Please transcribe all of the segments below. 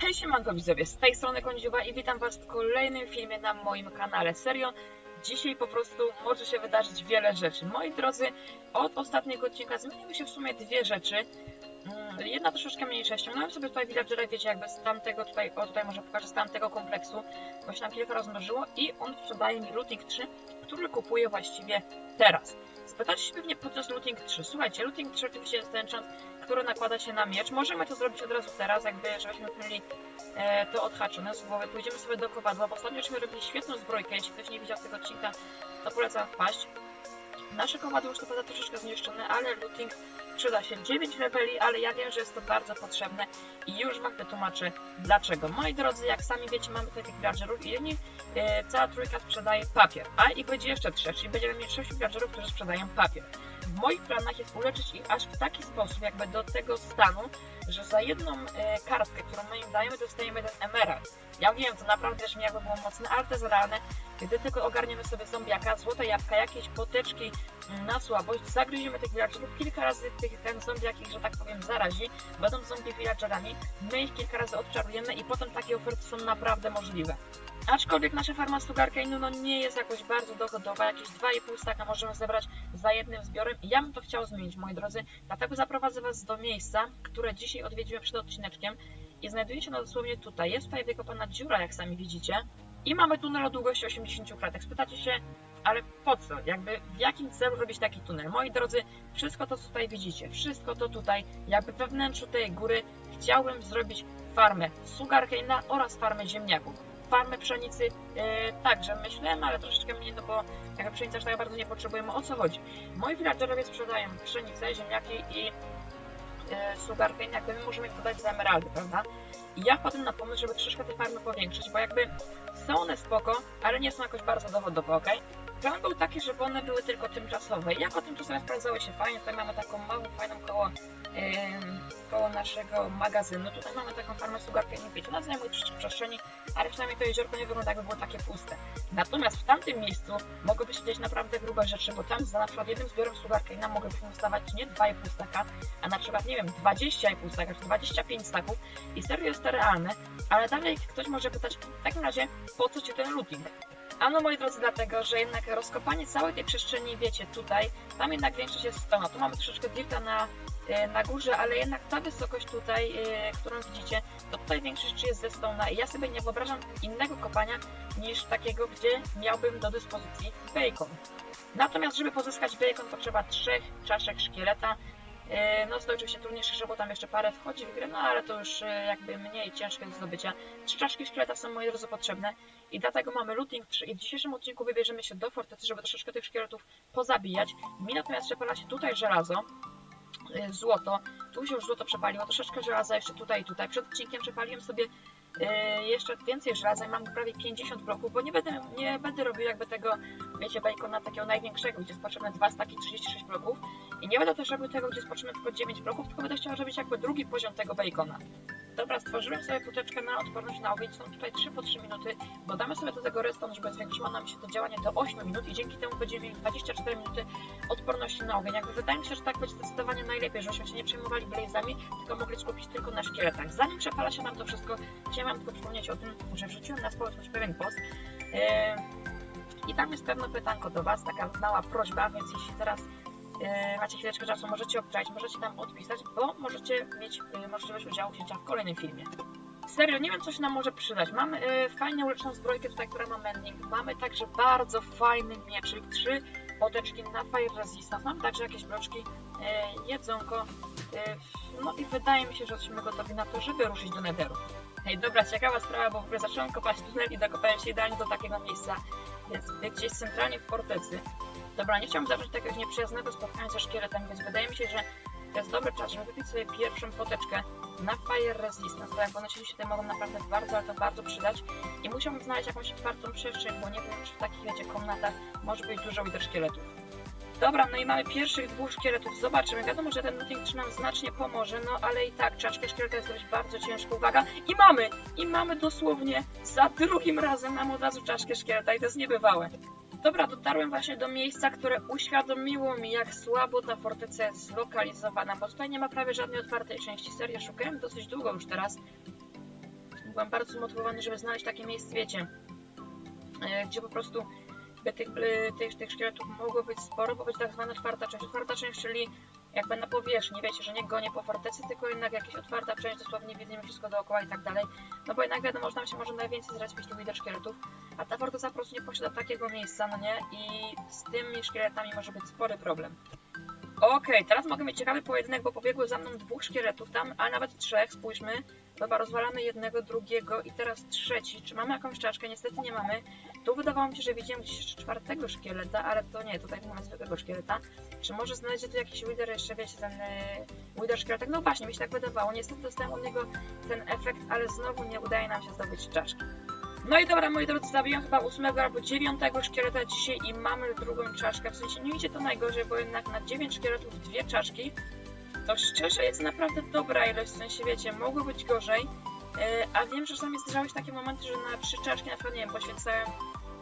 Hej siemanko widzowie, z tej strony Kądziuba i witam was w kolejnym filmie na moim kanale. Serio, dzisiaj po prostu może się wydarzyć wiele rzeczy. Moi drodzy, od ostatniego odcinka zmieniły się w sumie dwie rzeczy. Mm, Jedna troszeczkę mniejsza. Ściągnąłem sobie tutaj villagera, wiecie, jakby z tamtego tutaj, o tutaj może pokażę, z tamtego kompleksu, bo się nam kilka rozmnożyło i on sprzedaje mi Looting 3, który kupuję właściwie teraz. Spytacie się pewnie po co jest Looting 3. Słuchajcie, Looting 3 oczywiście jest ten enchant, który nakłada się na miecz. Możemy to zrobić od razu teraz, jakby żebyśmy mieli e, to odhaczone z głowy. Pójdziemy sobie do kowadła, bo ostatnio żeśmy robili świetną zbrojkę. Jeśli ktoś nie widział tego odcinka, to polecam wpaść. Nasze kowadło już to prawda troszeczkę zniszczone, ale looting przyda się 9 leveli, ale ja wiem, że jest to bardzo potrzebne i już Wam wytłumaczę dlaczego. Moi drodzy, jak sami wiecie, mamy tutaj tych villagerów i oni, cała trójka sprzedaje papier, a i będzie jeszcze trzech, czyli będziemy mieć 6 villagerów, którzy sprzedają papier. W moich planach jest uleczyć ich aż w taki sposób, jakby do tego stanu, że za jedną e, kartkę, którą my im dajemy, dostajemy jeden emerald. Ja wiem, to naprawdę brzmi jakby było mocne, realne. Gdy tylko ogarniemy sobie zombiaka, złote jabłka, jakieś poteczki mm, na słabość, zagryziemy tych villagerów, kilka razy tych, ten zombiak ich, że tak powiem, zarazi, będą zombie villagerami, my ich kilka razy odczarujemy i potem takie oferty są naprawdę możliwe. Aczkolwiek nasza farma Sugarcane'u no nie jest jakoś bardzo dochodowa, jakieś 2,5 staka możemy zebrać za jednym zbiorem ja bym to chciał zmienić, moi drodzy, dlatego zaprowadzę Was do miejsca, które dzisiaj odwiedziłem przed odcineczkiem i znajduje się ono dosłownie tutaj. Jest tutaj wykopana dziura, jak sami widzicie i mamy tunel o długości 80 kratek. Spytacie się, ale po co? Jakby w jakim celu robić taki tunel? Moi drodzy, wszystko to, co tutaj widzicie, wszystko to tutaj, jakby we wnętrzu tej góry chciałbym zrobić farmę Sugarcane'a oraz farmę ziemniaków farmę pszenicy e, także myślałem, ale troszeczkę mniej, no bo jakby pszenica aż tak bardzo nie potrzebujemy. O co chodzi? Moi villagerowie sprzedają pszenicę, ziemniaki i e, sugarcane, jakby my możemy ich podać za emeraldy, prawda? I ja wpadłem na pomysł, żeby troszeczkę tej farmy powiększyć, bo jakby są one spoko, ale nie są jakoś bardzo dochodowe, ok? Plan był taki, żeby one były tylko tymczasowe. I jako tymczasowe sprawdzały się fajnie. Tutaj mamy taką małą, fajną koło, ym, koło naszego magazynu. Tutaj mamy taką farmę sugarcane, wiecie, ona zajmuje troszeczkę przestrzeni, ale przynajmniej to jeziorko nie wygląda jakby było takie puste. Natomiast w tamtym miejscu mogłyby się dziać naprawdę grube rzeczy, bo tam za na przykład jednym zbiorem sugarcane'a mogłybyśmy dostawać nie 2,5 staka, a na przykład, nie wiem, 20,5 staka, czy 25 staków i serio jest to realne, ale dalej ktoś może pytać, w takim razie, po co Ci ten looting? Ano moi drodzy, dlatego, że jednak rozkopanie całej tej przestrzeni, wiecie, tutaj, tam jednak większość jest stona. Tu mamy troszeczkę dirta na, e, na górze, ale jednak ta wysokość tutaj, e, którą widzicie, to tutaj większość jest ze stona i ja sobie nie wyobrażam innego kopania niż takiego, gdzie miałbym do dyspozycji bacon. Natomiast, żeby pozyskać bacon, potrzeba trzech czaszek szkieleta. E, No, to oczywiście trudniejsze, bo tam jeszcze parę wchodzi w grę, no ale to już e, jakby mniej ciężkie do zdobycia. Trzy czaszki szkieleta są moi drodzy potrzebne i dlatego mamy looting 3 i w dzisiejszym odcinku wybierzemy się do fortecy, żeby troszeczkę tych szkieletów pozabijać. Mi natomiast przepala się tutaj żelazo, e, złoto, tu się już złoto przepaliło, troszeczkę żelaza jeszcze tutaj i tutaj. Przed odcinkiem przepaliłem sobie jeszcze więcej żelaza i mam prawie 50 bloków, bo nie będę, nie będę robił jakby tego, wiecie, bacona takiego największego, gdzie jest potrzebne 2 staki 36 bloków i nie będę też robił tego, gdzie jest potrzebne tylko 9 bloków, tylko będę chciał robić jakby drugi poziom tego bacona. Dobra, stworzyłem sobie puteczkę na odporność na ogień, są tutaj 3 po 3 minuty, dodamy sobie do tego redstone, żeby zwiększyło nam się to działanie do 8 minut i dzięki temu będziemy mieli 24 minuty odporności na ogień. Jakby wydaje mi się, że tak będzie zdecydowanie najlepiej, żebyśmy się nie przejmowali blazami, tylko mogli skupić tylko na szkieletach. Zanim przepala się nam to wszystko, chciałam tylko przypomnieć o tym, że wrzuciłem na społeczność pewien post. Yy, I tam jest pewne pytanko do Was, taka mała prośba, więc jeśli teraz macie chwileczkę czasu, możecie obczaić, możecie tam odpisać, bo możecie mieć yy, możliwość udziału wzięcia w kolejnym filmie. Serio, nie wiem co się nam może przydać. Mamy yy, fajnie ulepszoną zbrojkę tutaj, która ma mending. Mamy także bardzo fajny mieczyk, trzy poteczki na fire resistance. Mamy także jakieś bloczki, yy, jedzonko. No i wydaje mi się, że jesteśmy gotowi na to, żeby ruszyć do netheru. Hej, dobra, ciekawa sprawa, bo w ogóle zacząłem kopać tunel i dokopałem się idealnie do takiego miejsca, więc gdzieś centralnie w fortecy. Dobra, nie chciałbym zacząć takiego nieprzyjaznego spotkania ze szkieletem, więc wydaje mi się, że to jest dobry czas, żeby wypić sobie pierwszą poteczkę na Fire Resistance, bo jak one się tutaj mogą naprawdę bardzo, ale to bardzo przydać. I musiałbym znaleźć jakąś otwartą przestrzeń, bo nie wiem, czy w takich, wiecie, komnatach może być dużo widać szkieletów. Dobra, no i mamy pierwszych dwóch szkieletów. Zobaczymy. Wiadomo, że ten looting 3 nam znacznie pomoże, no ale i tak czaszkę szkieleta jest dość bardzo ciężko. Uwaga! I mamy! I mamy dosłownie za drugim razem mam od razu czaszkę szkieleta i to jest niebywałe. Dobra, dotarłem właśnie do miejsca, które uświadomiło mi, jak słabo ta forteca jest zlokalizowana, bo tutaj nie ma prawie żadnej otwartej części. Serio, szukałem dosyć długo już teraz. byłem bardzo zmotywowany, żeby znaleźć takie miejsce, wiecie, e, gdzie po prostu by tych, tych, tych szkieletów mogło być sporo, bo być tak zwana czwarta część. Czwarta część, czyli jakby na powierzchni, wiecie, że nie gonię po fortecy, tylko jednak jakaś otwarta część, dosłownie widzimy wszystko dookoła i tak dalej. No bo jednak wiadomo, że tam się może najwięcej zrespić tych wider szkieletów, a ta forteca po prostu nie posiada takiego miejsca, no nie? I z tymi szkieletami może być spory problem. Okej, teraz mogę mieć ciekawy pojedynek, bo pobiegło za mną dwóch szkieletów tam, a nawet trzech, spójrzmy. Dobra, rozwalamy jednego, drugiego i teraz trzeci. Czy mamy jakąś czaszkę? Niestety nie mamy. Tu wydawało mi się, że widziałem gdzieś jeszcze czwartego szkieleta, ale to nie, tutaj mamy zwykłego szkieleta. Czy może znajdzie tu jakiś Wither jeszcze, wiecie, ten yy, Wither szkieletek? No właśnie, mi się tak wydawało. Niestety dostałem od niego ten efekt, ale znowu nie udaje nam się zdobyć czaszki. No i dobra, moi drodzy, zabiłem chyba ósmego albo dziewiątego szkieleta dzisiaj i mamy drugą czaszkę. W sensie nie idzie to najgorzej, bo jednak na dziewięć szkieletów dwie czaszki. To szczerze jest naprawdę dobra ilość, w sensie wiecie, mogło być gorzej, yy, a wiem, że czasami zdarzały się takie momenty, że na trzy czaszki na przykład, nie wiem, poświęcałem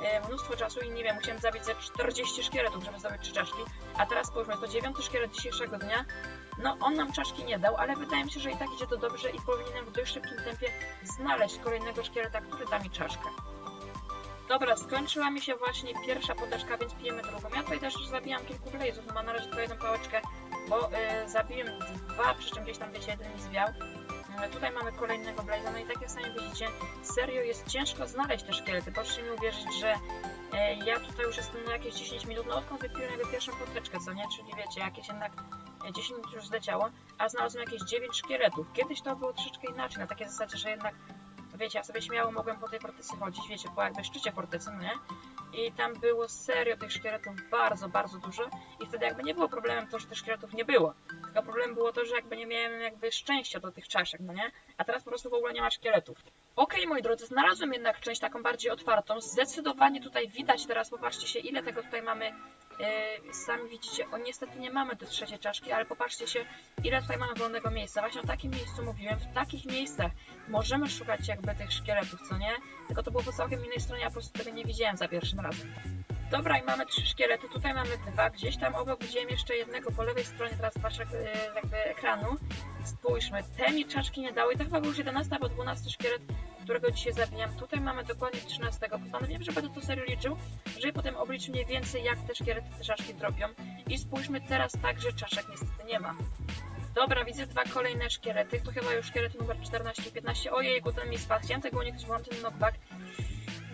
yy, mnóstwo czasu i nie wiem, musiałem zabić ze 40 szkieletów, żeby zdobyć trzy czaszki, a teraz spójrzmy, to dziewiąty szkielet dzisiejszego dnia, no on nam czaszki nie dał, ale wydaje mi się, że i tak idzie to dobrze i powinienem w dość szybkim tempie znaleźć kolejnego szkieleta, który da mi czaszkę. Dobra, skończyła mi się właśnie pierwsza podeszka, więc pijemy drugą. Ja tutaj też już zabijam kilku blazów, no mam na razie tylko jedną pałeczkę, bo y, zabiłem dwa, przy czym gdzieś tam wiecie, jeden mi zwiał. Y, tutaj mamy kolejnego blaza, no i tak jak sami widzicie, serio jest ciężko znaleźć te szkielety. Proszę mi uwierzyć, że y, ja tutaj już jestem na jakieś 10 minut, no odkąd wypiłem jakby pierwszą poteczkę, co nie? Czyli wiecie, jakieś jednak 10 minut już zleciało, a znalazłem jakieś 9 szkieletów. Kiedyś to było troszeczkę inaczej, na takiej zasadzie, że jednak wiecie, ja sobie śmiało mogłem po tej fortecy chodzić, wiecie, po jakby szczycie fortecy, no nie? I tam było serio tych szkieletów bardzo, bardzo dużo i wtedy jakby nie było problemem to, że tych szkieletów nie było. Tylko problemem było to, że jakby nie miałem jakby szczęścia do tych czaszek, no nie? A teraz po prostu w ogóle nie ma szkieletów. Okej, moi drodzy, znalazłem jednak część taką bardziej otwartą. Zdecydowanie tutaj widać teraz, popatrzcie się, ile tego tutaj mamy. Yy, sami widzicie, o niestety nie mamy do trzeciej czaszki, ale popatrzcie się, ile tutaj mamy wolnego miejsca. Właśnie o takim miejscu mówiłem, w takich miejscach możemy szukać jakby tych szkieletów, co nie? Tylko to było po całkiem innej stronie, ja po prostu tego nie widziałem za pierwszym razem. Dobra, i mamy trzy szkielety, tutaj mamy dwa, gdzieś tam obok widziałem jeszcze jednego po lewej stronie teraz patrzę yy, jakby ekranu. Spójrzmy, te mi czaszki nie dały, to chyba był już 11 albo 12 szkielet, którego dzisiaj zabijam. Tutaj mamy dokładnie 13. Postanowiłem, że będę to serio liczył, żeby potem obliczyć mniej więcej jak te szkielety, te czaszki dropią. I spójrzmy teraz tak, że czaszek niestety nie ma. Dobra, widzę dwa kolejne szkielety. To chyba już szkielet numer 14 i 15. Ojejku, ten mi spadł. Chciałem tego uniknąć, bo mam ten knockback.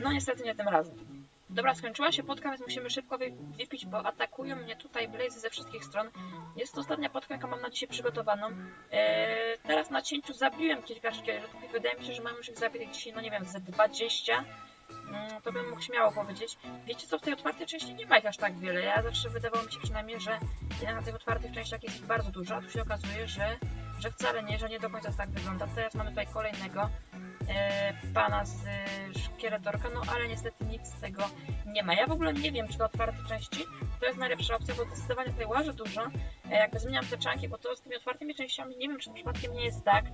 No niestety nie tym razem. Dobra, skończyła się podka, więc musimy szybko wy- wypić, bo atakują mnie tutaj blazy ze wszystkich stron. Jest to ostatnia podka, jaką mam na dzisiaj przygotowaną. Eee, teraz na cięciu zabiłem kilka szkieletów i wydaje mi się, że mam już ich zabitych dzisiaj, no nie wiem, ze 20. Mm, to bym mógł śmiało powiedzieć. Wiecie co, w tej otwartej części nie ma ich aż tak wiele. Ja zawsze wydawało mi się przynajmniej, że na tych otwartych częściach jest ich bardzo dużo, a tu się okazuje, że, że wcale nie, że nie do końca tak wygląda. Teraz mamy tutaj kolejnego pana z e, szkieletorka, no ale niestety nic z tego nie ma. Ja w ogóle nie wiem, czy te otwarte części to jest najlepsza opcja, bo zdecydowanie tutaj łażę dużo. E, jakby zmieniam te czanki, bo to z tymi otwartymi częściami nie wiem, czy przypadkiem nie jest tak,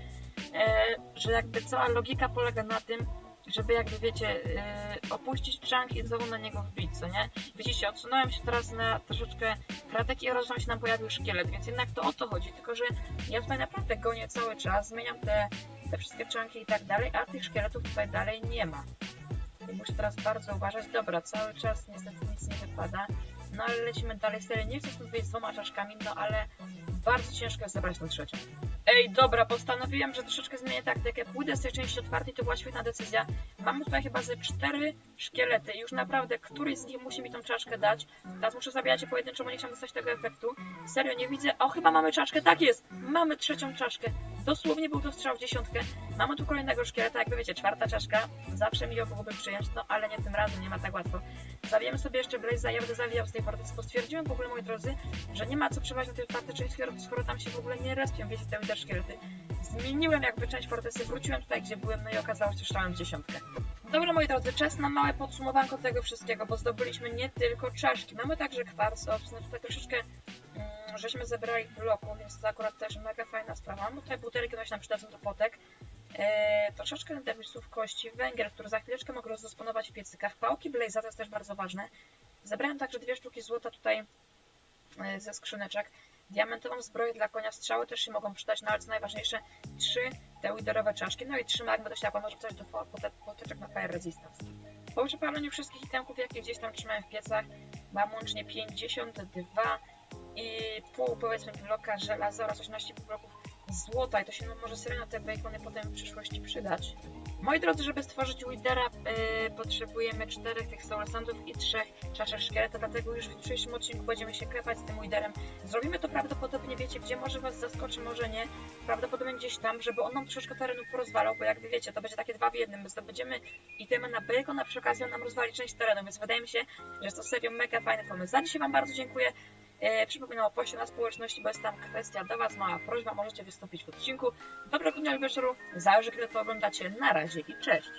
e, że jakby cała logika polega na tym, żeby jakby wiecie, yy, opuścić chunk i znowu na niego wbić, co nie? Widzicie, odsunąłem się teraz na troszeczkę kratek i rozumiem się nam pojawił szkielet, więc jednak to o to chodzi, tylko że ja tutaj naprawdę gonię cały czas, zmieniam te, te wszystkie czanki i tak dalej, a tych szkieletów tutaj dalej nie ma. I muszę teraz bardzo uważać. Dobra, cały czas niestety nic nie wypada, no ale lecimy dalej. Serio, nie chcę wyjść z dwoma czaszkami, no ale bardzo ciężko jest zebrać tą trzecią. Ej, dobra, postanowiłem, że troszeczkę zmienię taktykę. Jak pójdę z tej części otwartej, to była świetna decyzja. Mamy tutaj chyba ze cztery szkielety już naprawdę któryś z nich musi mi tą czaszkę dać. Teraz muszę zabijać je pojedynczo, bo nie chciałam dostać tego efektu. Serio, nie widzę. O, chyba mamy czaszkę. Tak jest! Mamy trzecią czaszkę. Dosłownie był to strzał w dziesiątkę. Mamy tu kolejnego szkieleta, jakby wiecie, czwarta czaszka. Zawsze mi ją mogłoby przyjąć, no ale nie tym razem, nie ma tak łatwo. Zabijemy sobie jeszcze Blaze'a, ja będę zawijał z tej fortecy, bo stwierdziłem w ogóle, moi drodzy, że nie ma co przebywać na tej części, skoro, skoro tam się w ogóle nie respią, wiecie, te widać szkielety. Zmieniłem jakby część fortecy, wróciłem tutaj, gdzie byłem, no i okazało się, że strzałem w dziesiątkę. Dobra, moi drodzy, czas na małe podsumowanko tego wszystkiego, bo zdobyliśmy nie tylko czaszki, mamy także kwarc, o, znaczy tutaj troszeczkę żeśmy zebrali bloku, więc to akurat też mega fajna sprawa. Mamy tutaj butelki, które się nam przydadzą do potek. Eee, troszeczkę derwisów kości, węgiel, który za chwileczkę mogę rozdysponować w piecykach. Pałki Blaze'a to jest też bardzo ważne. Zebrałem także dwie sztuki złota tutaj e, ze skrzyneczek. diamentową zbroję dla konia, strzały też się mogą przydać, no ale co najważniejsze, trzy te widerowe czaszki, no i trzy magmy do światła, może coś do fo- pote- potyczek na fire resistance. Po przepaleniu wszystkich itemków, jakie gdzieś tam trzymałem w piecach, mam łącznie 52 i pół powiedzmy bloka żelaza oraz 18 bloków złota i to się no, może serio na te bacony potem w przyszłości przydać. Moi drodzy, żeby stworzyć Widera yy, potrzebujemy czterech tych Soul Sandów i trzech czaszek szkieleta, dlatego już w dzisiejszym odcinku będziemy się klepać z tym Widerem. Zrobimy to prawdopodobnie, wiecie, gdzie może Was zaskoczy, może nie. Prawdopodobnie gdzieś tam, żeby on nam troszeczkę terenu porozwalał, bo jak wy wiecie, to będzie takie dwa w jednym. My zdobędziemy itemy na bacon, a przy okazji on nam rozwali część terenu, więc wydaje mi się, że jest to serio mega fajny pomysł. Za dzisiaj Wam bardzo dziękuję. E, przypominam o poście na społeczności, bo jest tam kwestia do Was, mała prośba, możecie wystąpić w odcinku. Dobrego dnia i wieczoru, zależy kiedy to oglądacie. Na razie i cześć!